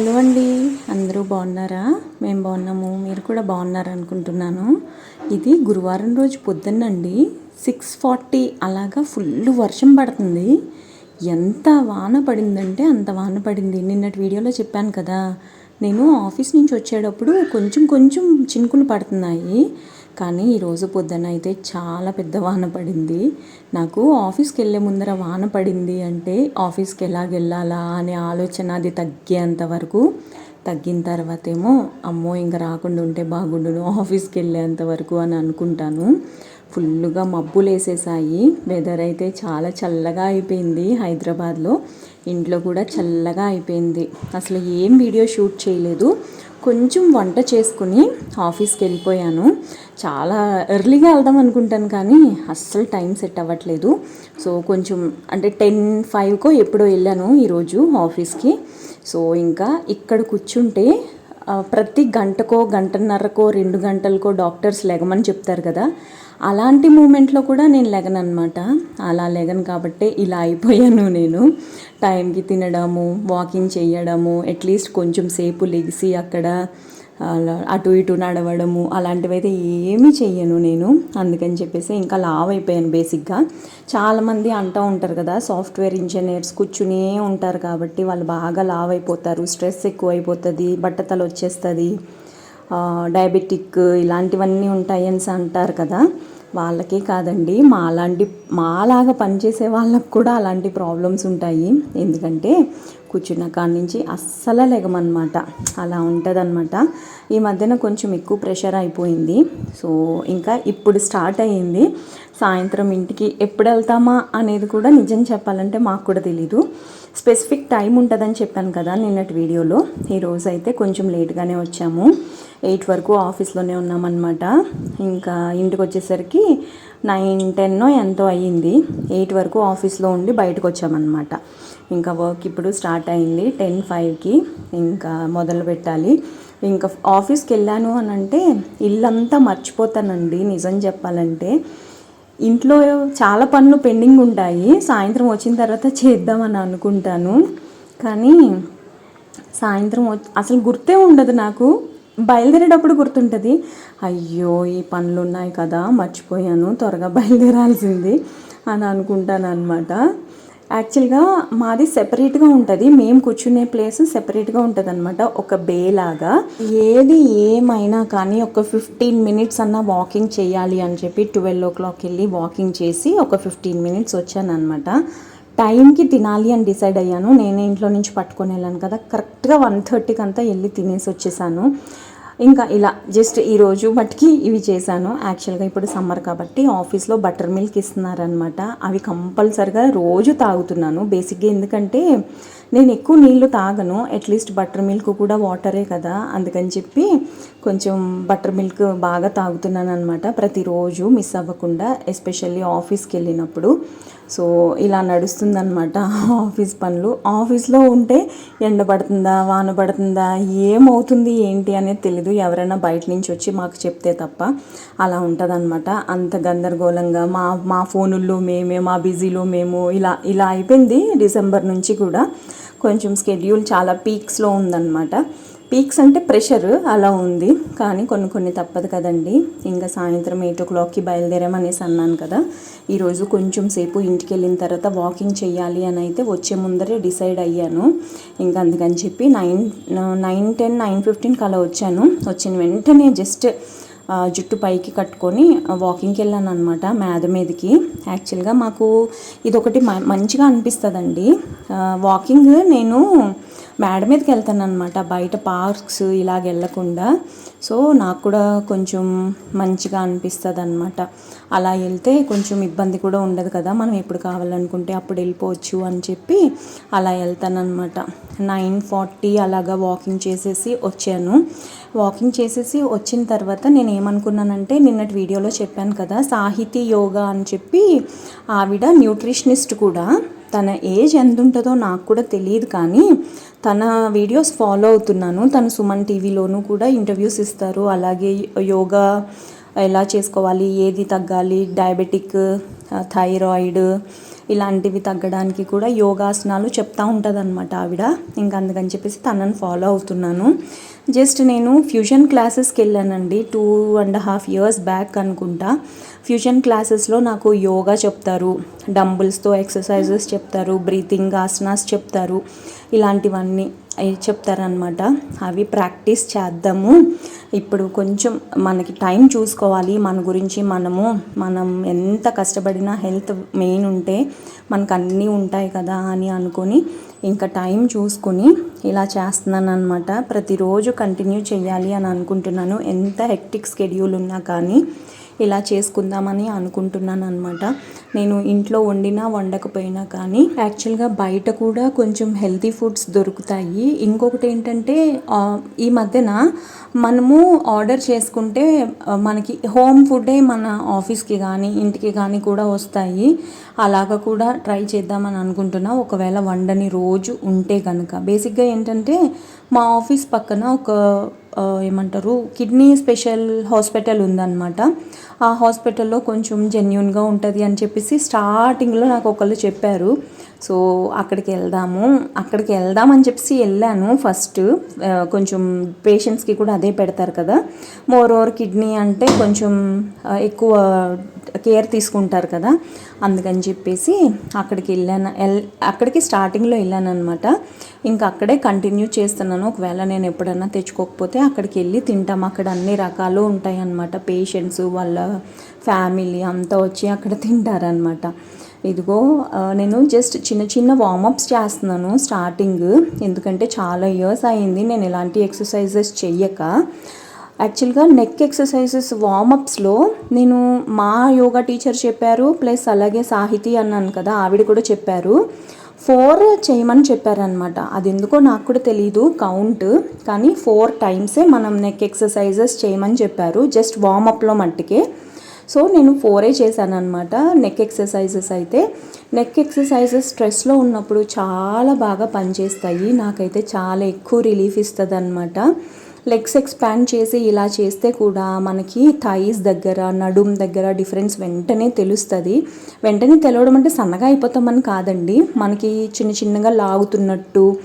Hello అండి. అందరూ బాగున్నారా? మేము బాగున్నాము. మీరు కూడా బాగున్నారు అనుకుంటున్నాను ఇది గురువారం రోజు పొద్దున్నండి. సిక్స్ ఫార్టీ అలాగా ఫుల్ వర్షం పడుతుంది. ఎంత వాన పడిందంటే అంత వాన పడింది. నిన్నటి వీడియోలో చెప్పాను కదా. నేను ఆఫీస్ నుంచి వచ్చేటప్పుడు కొంచెం కొంచెం చినుకులు పడుతున్నాయి. కానీ ఈరోజు పొద్దున అయితే చాలా పెద్ద వాన పడింది. నాకు ఆఫీస్కి వెళ్ళే ముందర వాన పడింది అంటే ఆఫీస్కి ఎలాగెళ్ళాలా అనే ఆలోచన అది తగ్గేంత వరకు. తగ్గిన తర్వాత ఏమో అమ్మో ఇంకా రాకుండా ఉంటే బాగుండును ఆఫీస్కి వెళ్ళేంత వరకు అని అనుకుంటాను. ఫుల్గా మబ్బులు వేసేసాయి వెదర్ అయితే చాలా చల్లగా అయిపోయింది హైదరాబాద్లో. ఇంట్లో కూడా చల్లగా అయిపోయింది. అసలు ఏం వీడియో షూట్ చేయలేదు. కొంచెం వంట చేసుకుని ఆఫీస్కి వెళ్ళిపోయాను చాలా ఎర్లీగా వెళ్దాం అనుకుంటాను కానీ అస్సలు టైం సెట్ అవ్వట్లేదు. సో కొంచెం అంటే టెన్ ఫైవ్కో ఎప్పుడో వెళ్ళాను ఈరోజు ఆఫీస్కి సో ఇంకా ఇక్కడ కూర్చుంటే ప్రతి గంటకో గంటన్నరకో రెండు గంటలకో డాక్టర్స్ లెగమని చెప్తారు కదా. అలాంటి మూమెంట్లో కూడా నేను లెగను అనమాట అలా లెగను కాబట్టే ఇలా అయిపోయాను నేను. టైంకి తినడము వాకింగ్ చేయడము అట్లీస్ట్ కొంచెం సేపు లెగిసి అక్కడ అటు ఇటు నడవడము అలాంటివి అయితే ఏమీ చెయ్యను నేను. అందుకని చెప్పేసి ఇంకా లావ్ అయిపోయాను బేసిక్గా. చాలామంది అంటూ ఉంటారు కదా సాఫ్ట్వేర్ ఇంజనీర్స్ కూర్చునే ఉంటారు కాబట్టి వాళ్ళు బాగా లావ్ అయిపోతారు స్ట్రెస్ ఎక్కువ అయిపోతుంది బట్టతలు వచ్చేస్తుంది డయాబెటిక్ ఇలాంటివన్నీ ఉంటాయని అంటారు కదా. వాళ్ళకే కాదండి మాలాంటి మాలాగా పనిచేసే వాళ్ళకు కూడా అలాంటి ప్రాబ్లమ్స్ ఉంటాయి. ఎందుకంటే కూర్చున్న కాడ నుంచి అస్సలు లెగమనమాట అలా ఉంటుందన్నమాట. ఈ మధ్యన కొంచెం ఎక్కువ ప్రెషర్ అయిపోయింది. సో ఇంకా ఇప్పుడు స్టార్ట్ అయ్యింది. సాయంత్రం ఇంటికి ఎప్పుడు వెళ్తామా అనేది కూడా నిజం చెప్పాలంటే మాకు కూడా తెలీదు. స్పెసిఫిక్ టైం ఉంటుందని చెప్పాను కదా నిన్నటి వీడియోలో. ఈరోజు అయితే కొంచెం లేట్గానే వచ్చాము. ఎయిట్ వరకు ఆఫీస్లోనే ఉన్నామన్నమాట. ఇంకా ఇంటికి వచ్చేసరికి నైన్ టెన్నో ఎంతో అయ్యింది. ఎయిట్ వరకు ఆఫీస్లో ఉండి బయటకు వచ్చామన్నమాట. ఇంకా వర్క్ ఇప్పుడు స్టార్ట్ అయింది టెన్ ఫైవ్కి ఇంకా మొదలు పెట్టాలి. ఇంకా ఆఫీస్కి వెళ్ళాను అని అంటే ఇల్లంతా మర్చిపోతానండి. నిజం చెప్పాలంటే ఇంట్లో చాలా పనులు పెండింగ్ ఉంటాయి. సాయంత్రం వచ్చిన తర్వాత చేద్దామని అనుకుంటాను. కానీ సాయంత్రం అసలు గుర్తే ఉండదు నాకు. బయలుదేరేటప్పుడు గుర్తుంటుంది. అయ్యో ఈ పనులు ఉన్నాయి కదా మర్చిపోయాను త్వరగా బయలుదేరాల్సింది అని అనుకుంటాను అనమాట యాక్చువల్గా మాది సెపరేట్గా ఉంటుంది. మేము కూర్చునే ప్లేస్ సెపరేట్గా ఉంటుంది అనమాట ఒక బే లాగా. ఏది ఏమైనా కానీ ఒక ఫిఫ్టీన్ మినిట్స్ అన్న వాకింగ్ చేయాలి అని చెప్పి ట్వెల్వ్ ఓ క్లాక్ వెళ్ళి వాకింగ్ చేసి ఒక ఫిఫ్టీన్ మినిట్స్ వచ్చాను అనమాట టైంకి తినాలి అని డిసైడ్ అయ్యాను. నేనే ఇంట్లో నుంచి పట్టుకొని వెళ్ళాను కదా. కరెక్ట్గా వన్ థర్టీకి అంతా వెళ్ళి తినేసి వచ్చేసాను. ఇంకా ఇలా జస్ట్ ఈరోజు మట్టుకి ఇవి చేశాను. యాక్చువల్గా ఇప్పుడు సమ్మర్ కాబట్టి ఆఫీస్లో బటర్ మిల్క్ ఇస్తున్నారనమాట అవి కంపల్సరిగా రోజు తాగుతున్నాను. బేసిక్గా ఎందుకంటే నేను ఎక్కువ నీళ్ళు తాగను. అట్లీస్ట్ బటర్ మిల్క్ కూడా వాటరే కదా. అందుకని చెప్పి కొంచెం బటర్ మిల్క్ బాగా తాగుతున్నాను అనమాట ప్రతిరోజు మిస్ అవ్వకుండా ఎస్పెషల్లీ ఆఫీస్కి వెళ్ళినప్పుడు. సో ఇలా నడుస్తుందన్నమాట ఆఫీస్ పనులు. ఆఫీస్లో ఉంటే ఎండ పడుతుందా వాన పడుతుందా ఏమవుతుంది ఏంటి అనేది తెలీదు. ఎవరైనా బయట నుంచి వచ్చి మాకు చెప్తే తప్ప అలా ఉంటుందన్నమాట. అంత గందరగోళంగా మా మా ఫోనుల్లో మేమే మా బిజీలో మేము ఇలా ఇలా అయిపోయింది. డిసెంబర్ నుంచి కూడా కొంచెం స్కెడ్యూల్ చాలా పీక్స్లో ఉందన్నమాట. పీక్స్ అంటే ప్రెషర్ అలా ఉంది కానీ కొన్ని కొన్ని తప్పదు కదండి. ఇంకా సాయంత్రం ఎయిట్ ఓ క్లాక్కి బయలుదేరామనేసి అన్నాను కదా. ఈరోజు కొంచెం సేపు ఇంటికి వెళ్ళిన తర్వాత వాకింగ్ చేయాలి అని అయితే వచ్చే ముందరే డిసైడ్ అయ్యాను. ఇంకా అందుకని చెప్పి నైన్ నైన్ టెన్ నైన్ ఫిఫ్టీన్కి అలా వచ్చాను. వచ్చిన వెంటనే జస్ట్ జుట్టు పైకి కట్టుకొని వాకింగ్కి వెళ్ళాను అనమాట మేద మీదకి. యాక్చువల్గా మాకు ఇదొకటి మంచిగా అనిపిస్తుందండి. వాకింగ్ నేను మేడ మీదకి వెళ్తాను అనమాట బయట పార్క్స్ ఇలాగ వెళ్ళకుండా సో నాకు కూడా కొంచెం మంచిగా అనిపిస్తుంది అనమాట అలా వెళ్తే కొంచెం ఇబ్బంది కూడా ఉండదు కదా. మనం ఎప్పుడు కావాలనుకుంటే అప్పుడు వెళ్ళిపోవచ్చు అని చెప్పి అలా వెళ్తానమాట నైన్ ఫార్టీ అలాగా వాకింగ్ చేసేసి వచ్చాను. వాకింగ్ చేసేసి వచ్చిన తర్వాత నేను ఏమనుకున్నానంటే నిన్నటి వీడియోలో చెప్పాను కదా సాహితీ యోగా అని చెప్పి ఆవిడ న్యూట్రిషనిస్ట్ కూడా. తన ఏజ్ ఎంత ఉంటుందో నాకు కూడా తెలియదు కానీ తన వీడియోస్ ఫాలో అవుతున్నాను. తను సుమన్ టీవీలోనూ కూడా ఇంటర్వ్యూస్ ఇస్తారు. అలాగే యోగా ఎలా చేసుకోవాలి ఏది తగ్గాలి డయాబెటిక్ థైరాయిడ్ ఇలాంటివి తగ్గడానికి కూడా యోగాసనాలు చెప్తా ఉంటుంది అనమాట ఆవిడ. ఇంకా అందుకని చెప్పేసి తనని ఫాలో అవుతున్నాను. జస్ట్ నేను ఫ్యూజన్ క్లాసెస్కి వెళ్ళానండి two and half years back అనుకుంటా. ఫ్యూజన్ క్లాసెస్లో నాకు యోగా చెప్తారు. డంబుల్స్తో ఎక్సర్సైజెస్ చెప్తారు. బ్రీతింగ్ ఆసనాస్ చెప్తారు. ఇలాంటివన్నీ. చెప్తారనమాట అవి ప్రాక్టీస్ చేద్దాము. ఇప్పుడు కొంచెం మనకి టైం చూసుకోవాలి. మన గురించి మనము మనం ఎంత కష్టపడినా హెల్త్ మెయిన్ ఉంటే మనకు అన్నీ ఉంటాయి కదా అని అనుకొని ఇంకా టైం చూసుకొని ఇలా చేస్తున్నాను అనమాట ప్రతిరోజు కంటిన్యూ చేయాలి అని అనుకుంటున్నాను. ఎంత హెక్టిక్ స్కెడ్యూల్ ఉన్నా కానీ ఇలా చేసుకుందామని అనుకుంటున్నాను అనమాట నేను ఇంట్లో వండినా వండకపోయినా కానీ యాక్చువల్గా బయట కూడా కొంచెం హెల్తీ ఫుడ్స్ దొరుకుతాయి. ఇంకొకటి ఏంటంటే ఈ మధ్యన మనము ఆర్డర్ చేసుకుంటే మనకి హోమ్ ఫుడే మన ఆఫీస్కి కానీ ఇంటికి కానీ కూడా వస్తాయి. అలాగ కూడా ట్రై చేద్దామని అనుకుంటున్నా. ఒకవేళ వండని రోజు ఉంటే కనుక బేసిక్గా ఏంటంటే మా ఆఫీస్ పక్కన ఒక ఏమంటారు కిడ్నీ స్పెషల్ హాస్పిటల్ ఉందన్నమాట. ఆ హాస్పిటల్లో కొంచెం జెన్యున్గా ఉంటుంది అని చెప్పేసి స్టార్టింగ్లో నాకు ఒకళ్ళు చెప్పారు. సో అక్కడికి వెళ్దాము అక్కడికి వెళ్దామని చెప్పేసి వెళ్ళాను. ఫస్ట్ కొంచెం పేషెంట్స్కి కూడా అదే పెడతారు కదా. మోర్ ఓవర్ కిడ్నీ అంటే కొంచెం ఎక్కువ కేర్ తీసుకుంటారు కదా. అందుకని చెప్పేసి అక్కడికి వెళ్ళాను. అక్కడికి స్టార్టింగ్లో వెళ్ళాను అనమాట ఇంకా అక్కడే కంటిన్యూ చేస్తున్నాను. ఒకవేళ నేను ఎప్పుడన్నా తెచ్చుకోకపోతే అక్కడికి వెళ్ళి తింటాం. అక్కడ అన్ని రకాలు ఉంటాయి అన్నమాట పేషెంట్స్ వాళ్ళ ఫ్యామిలీ అంతా వచ్చి అక్కడ తింటారనమాట ఇదిగో నేను జస్ట్ చిన్న చిన్న వార్మప్స్ చేస్తున్నాను స్టార్టింగ్ ఎందుకంటే చాలా ఇయర్స్ అయింది నేను ఇలాంటి ఎక్సర్సైజెస్ చెయ్యక. యాక్చువల్గా నెక్ ఎక్సర్సైజెస్ వార్మప్స్లో నేను మా యోగా టీచర్ చెప్పారు ప్లస్ అలాగే సాహితీ అన్నాను కదా ఆవిడ కూడా చెప్పారు. ఫోర్ చేయమని చెప్పారనమాట అది ఎందుకో నాకు కూడా తెలియదు కౌంట్. కానీ ఫోర్ టైమ్సే మనం నెక్ ఎక్సర్సైజెస్ చేయమని చెప్పారు. జస్ట్ వార్మప్లో మట్టుకే. సో నేను ఫోరే చేశాను అనమాట నెక్ ఎక్సర్సైజెస్ అయితే. నెక్ ఎక్సర్సైజెస్ స్ట్రెస్లో ఉన్నప్పుడు చాలా బాగా పనిచేస్తాయి. నాకైతే చాలా ఎక్కువ రిలీఫ్ ఇస్తుంది అనమాట లెగ్స్ ఎక్స్పాండ్ చేసి ఇలా చేస్తే కూడా మనకి థైస్ దగ్గర నడుం దగ్గర డిఫరెన్స్ వెంటనే తెలుస్తుంది. వెంటనే తెలవడం అంటే సన్నగా అయిపోతామని కాదండి. మనకి చిన్న చిన్నగా లాగుతున్నట్టు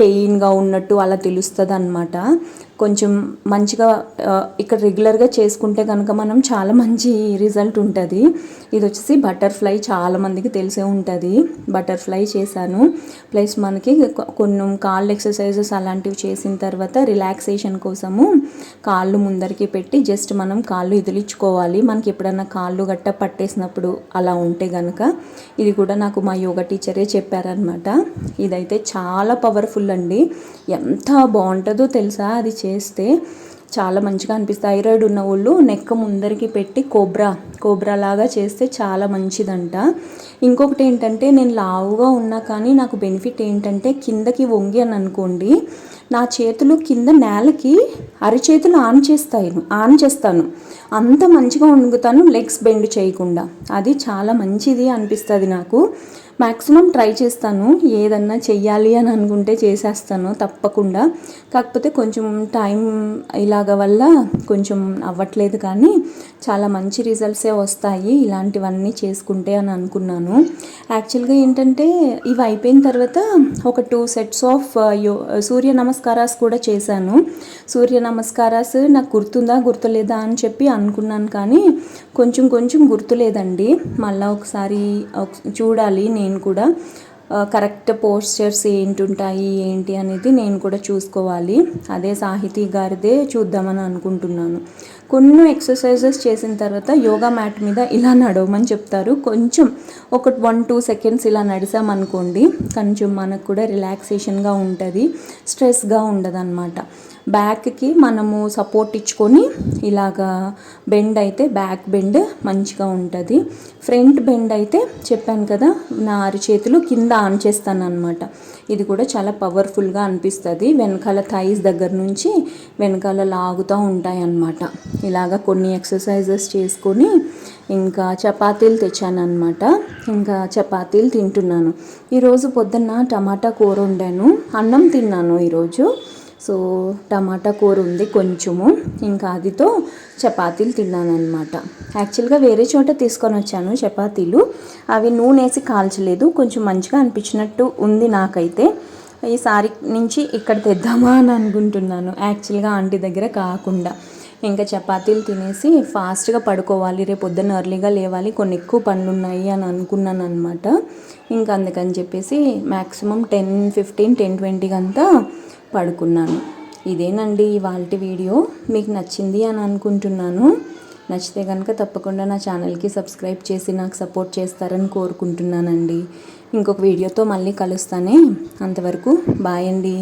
పెయిన్గా ఉన్నట్టు అలా తెలుస్తుంది అనమాట కొంచెం మంచిగా ఇక్కడ రెగ్యులర్గా చేసుకుంటే కనుక మనం చాలా మంచి రిజల్ట్ ఉంటుంది. ఇది వచ్చేసి బటర్ఫ్లై చాలామందికి తెలిసే ఉంటుంది. బటర్ఫ్లై చేశాను. ప్లస్ మనకి కొన్ని కాళ్ళు ఎక్సర్సైజెస్ అలాంటివి చేసిన తర్వాత రిలాక్సేషన్ కోసము కాళ్ళు ముందరికి పెట్టి జస్ట్ మనం కాళ్ళు ఇదిలించుకోవాలి మనకి ఎప్పుడన్నా కాళ్ళు గట్ట పట్టేసినప్పుడు అలా ఉంటే కనుక ఇది కూడా నాకు మా యోగా టీచరే చెప్పారనమాట ఇదైతే చాలా పవర్ఫుల్ అండి. ఎంత బాగుంటుందో తెలుసా? అది చేస్తే చాలా మంచిగా అనిపిస్తుంది థైరాయిడ్ ఉన్న వాళ్ళు నెక్క ముందరికి పెట్టి కోబ్రా కోబ్రా లాగా చేస్తే చాలా మంచిదంట. ఇంకొకటి ఏంటంటే నేను లావుగా ఉన్నా కానీ నాకు బెనిఫిట్ ఏంటంటే కిందకి వంగి అని అనుకోండి నా చేతులు కింద నేలకి అరిచేతులు ఆన్ చేస్తాను ఆన్ చేస్తాను. అంత మంచిగా వంగుతాను లెగ్స్ బెండ్ చేయకుండా. అది చాలా మంచిది అనిపిస్తుంది నాకు. మ్యాక్సిమం ట్రై చేస్తాను. ఏదన్నా చెయ్యాలి అని అనుకుంటే చేసేస్తాను తప్పకుండా. కాకపోతే కొంచెం టైం ఇలాగ వల్ల కొంచెం అవ్వట్లేదు కానీ చాలా మంచి రిజల్ట్సే వస్తాయి ఇలాంటివన్నీ చేసుకుంటే అని అనుకున్నాను. యాక్చువల్గా ఏంటంటే ఇవి అయిపోయిన తర్వాత ఒక టూ సెట్స్ ఆఫ్ యో uh, సూర్య నమస్కారాస్ కూడా చేశాను. సూర్య నమస్కారాస్ నాకు గుర్తుందా గుర్తులేదా అని చెప్పి అనుకున్నాను కానీ కొంచెం కొంచెం గుర్తులేదండి. మళ్ళీ ఒకసారి చూడాలి నేను కూడా. కరెక్ట్ పోస్చర్స్ ఏంటి ఉంటాయి ఏంటి అనేది నేను కూడా చూసుకోవాలి. అదే సాహితీ గారిదే చూద్దామని అనుకుంటున్నాను. కొన్ని ఎక్సర్సైజెస్ చేసిన తర్వాత యోగా మ్యాట్ మీద ఇలా నడవమని చెప్తారు. కొంచెం ఒక వన్ టూ సెకండ్స్ ఇలా నడిసామనుకోండి కొంచెం మనకు కూడా రిలాక్సేషన్గా ఉంటుంది స్ట్రెస్గా ఉండదు అనమాట బ్యాక్కి మనము సపోర్ట్ ఇచ్చుకొని ఇలాగా బెండ్ అయితే బ్యాక్ బెండ్ మంచిగా ఉంటుంది. ఫ్రంట్ బెండ్ అయితే చెప్పాను కదా నా అరిచేతులు కింద ఆన్ చేస్తాను ఇది కూడా చాలా పవర్ఫుల్గా అనిపిస్తుంది. వెనకాల థైస్ దగ్గర నుంచి వెనకాల లాగుతూ ఉంటాయి అన్నమాట ఇలాగ కొన్ని ఎక్సర్సైజెస్ చేసుకొని ఇంకా చపాతీలు తెచ్చాను అనమాట ఇంకా చపాతీలు తింటున్నాను. ఈరోజు పొద్దున్న టమాటా కూర వండాను. అన్నం తిన్నాను ఈరోజు. సో టమాటా కూర ఉంది కొంచెము. ఇంకా అదితో చపాతీలు తిన్నానమాట యాక్చువల్గా వేరే చోట తీసుకొని వచ్చాను చపాతీలు. అవి నూనె వేసి కాల్చలేదు. కొంచెం మంచిగా అనిపించినట్టు ఉంది నాకైతే. ఈసారి నుంచి ఇక్కడ తెద్దామా అని అనుకుంటున్నాను. యాక్చువల్గా ఆంటీ దగ్గర కాకుండా. ఇంకా చపాతీలు తినేసి ఫాస్ట్గా పడుకోవాలి. రేపు పొద్దున్న ఎర్లీగా లేవాలి. కొన్ని ఎక్కువ పనులు ఉన్నాయి అని అనుకున్నాను అనమాట ఇంకా అందుకని చెప్పేసి మ్యాక్సిమం టెన్ ఫిఫ్టీన్ టెన్ ట్వంటీకి అంతా పడుకున్నాను. ఇదేనండి ఇవాళ వీడియో. మీకు నచ్చింది అని అనుకుంటున్నాను. నచ్చితే కనుక తప్పకుండా నా ఛానల్కి సబ్స్క్రైబ్ చేసి నాకు సపోర్ట్ చేస్తారని కోరుకుంటున్నానండి. ఇంకొక వీడియోతో మళ్ళీ కలుస్తానే. అంతవరకు బాయ్ అండి.